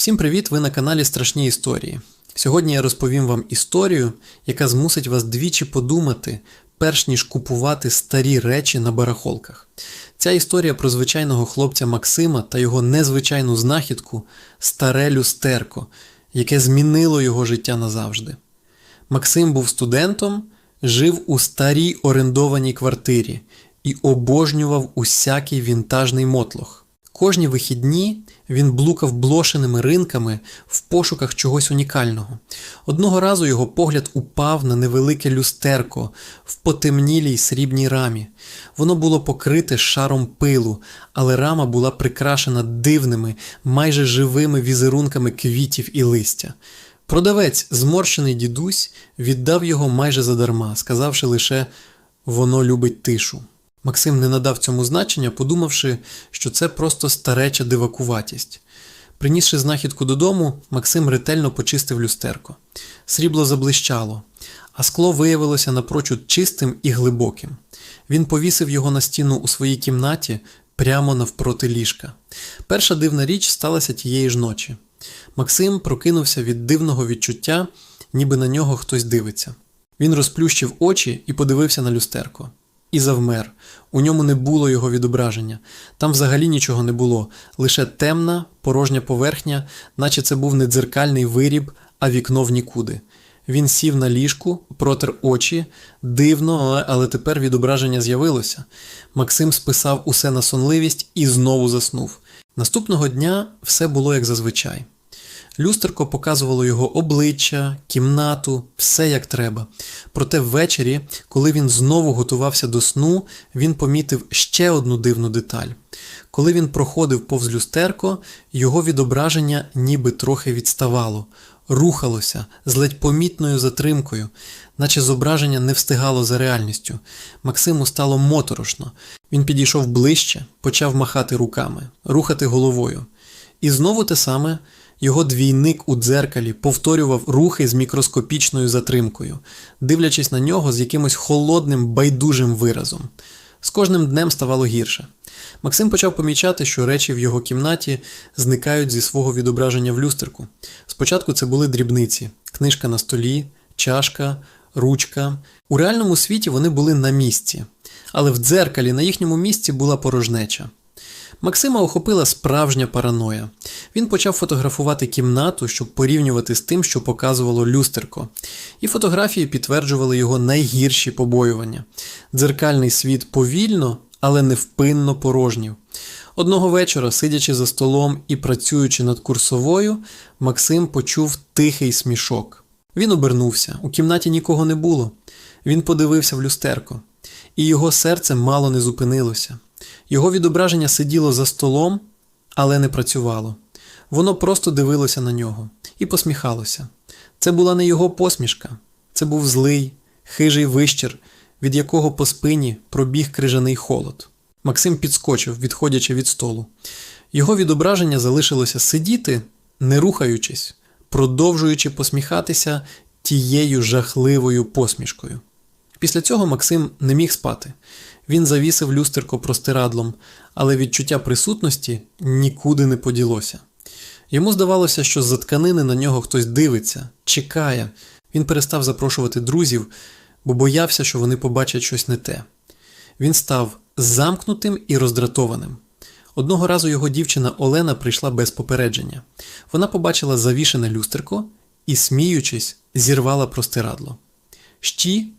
Всім привіт! Ви на каналі Страшні Історії. Сьогодні я розповім вам історію, яка змусить вас двічі подумати, перш ніж купувати старі речі на барахолках. Ця історія про звичайного хлопця Максима та його незвичайну знахідку старе люстерко, яке змінило його життя назавжди. Максим був студентом, жив у старій орендованій квартирі і обожнював усякий вінтажний мотлох. Кожні вихідні він блукав блошеними ринками в пошуках чогось унікального. Одного разу його погляд упав на невелике люстерко в потемнілій срібній рамі. Воно було покрите шаром пилу, але рама була прикрашена дивними, майже живими візерунками квітів і листя. Продавець, зморщений дідусь, віддав його майже задарма, сказавши лише воно любить тишу. Максим не надав цьому значення, подумавши, що це просто стареча дивакуватість. Принісши знахідку додому, Максим ретельно почистив люстерко. Срібло заблищало, а скло виявилося напрочуд чистим і глибоким. Він повісив його на стіну у своїй кімнаті прямо навпроти ліжка. Перша дивна річ сталася тієї ж ночі. Максим прокинувся від дивного відчуття, ніби на нього хтось дивиться. Він розплющив очі і подивився на люстерко. І завмер. У ньому не було його відображення. Там взагалі нічого не було, лише темна, порожня поверхня, наче це був не дзеркальний виріб, а вікно в нікуди. Він сів на ліжку, протер очі, дивно, але, тепер відображення з'явилося. Максим списав усе на сонливість і знову заснув. Наступного дня все було як зазвичай. Люстерко показувало його обличчя, кімнату, все як треба. Проте ввечері, коли він знову готувався до сну, він помітив ще одну дивну деталь. Коли він проходив повз люстерко, його відображення ніби трохи відставало, рухалося з ледь помітною затримкою, наче зображення не встигало за реальністю. Максиму стало моторошно. Він підійшов ближче, почав махати руками, рухати головою. І знову те саме. Його двійник у дзеркалі повторював рухи з мікроскопічною затримкою, дивлячись на нього з якимось холодним, байдужим виразом. З кожним днем ставало гірше. Максим почав помічати, що речі в його кімнаті зникають зі свого відображення в люстерку. Спочатку це були дрібниці: книжка на столі, чашка, ручка. У реальному світі вони були на місці, але в дзеркалі на їхньому місці була порожнеча. Максима охопила справжня параноя. Він почав фотографувати кімнату, щоб порівнювати з тим, що показувало люстерко. І фотографії підтверджували його найгірші побоювання. Дзеркальний світ повільно, але невпинно порожнів. Одного вечора, сидячи за столом і працюючи над курсовою, Максим почув тихий смішок. Він обернувся, у кімнаті нікого не було. Він подивився в люстерко, і його серце мало не зупинилося. Його відображення сиділо за столом, але не працювало. Воно просто дивилося на нього і посміхалося. Це була не його посмішка, це був злий, хижий вищір, від якого по спині пробіг крижаний холод. Максим підскочив, відходячи від столу. Його відображення залишилося сидіти, не рухаючись, продовжуючи посміхатися тією жахливою посмішкою. Після цього Максим не міг спати. Він завісив люстерко простирадлом, але відчуття присутності нікуди не поділося. Йому здавалося, що з-за тканини на нього хтось дивиться, чекає. Він перестав запрошувати друзів, бо боявся, що вони побачать щось не те. Він став замкнутим і роздратованим. Одного разу його дівчина Олена прийшла без попередження. Вона побачила завішене люстерко і, сміючись, зірвала простирадло. Щі